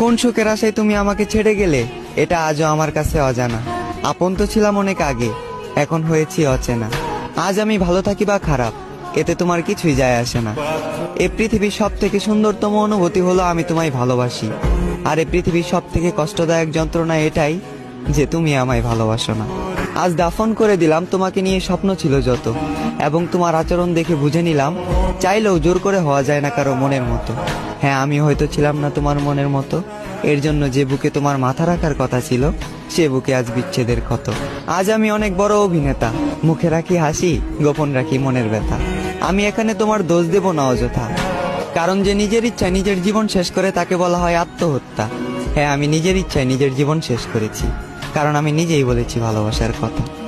কোন সুখের আশায় তুমি আমাকে ছেড়ে গেলে? এটা আজও আমার কাছে অজানা। আপন তো ছিলাম অনেক আগে, এখন হয়েছি অচেনা। আজ আমি ভালো থাকি বা খারাপ, এতে তোমার কিছুই যায় আসে না। এ পৃথিবীর সব থেকে সুন্দরতম অনুভূতি হলো আমি তোমায় ভালোবাসি। আর এ পৃথিবীর সব থেকে কষ্টদায়ক যন্ত্রণা এটাই যে তুমি আমায় ভালোবাসো না। আজ দাফন করে দিলাম, তোমাকে নিয়ে স্বপ্ন ছিল যত। এবং তোমার আচরণ দেখে বুঝে নিলাম, চাইলেও জোর করে হওয়া যায় না কারও মনের মতো। হ্যাঁ আমি হয়তো ছিলাম না তোমার মনের মতো। এর জন্য যে বুকে তোমার মাথা রাখার কথা ছিল, সে বুকে আজ বিচ্ছেদের ক্ষত। আজ আমি অনেক বড় অভিনেতা। মুখে রাখি হাসি, গোপন রাখি মনের ব্যথা। আমি এখানে তোমার দোষ দেব না অযথা। কারণ যে নিজের ইচ্ছায় নিজের জীবন শেষ করে তাকে বলা হয় আত্মহত্যা। হ্যাঁ আমি নিজের ইচ্ছায় নিজের জীবন শেষ করেছি। কারণ আমি নিজেই বলেছি ভালোবাসার কথা।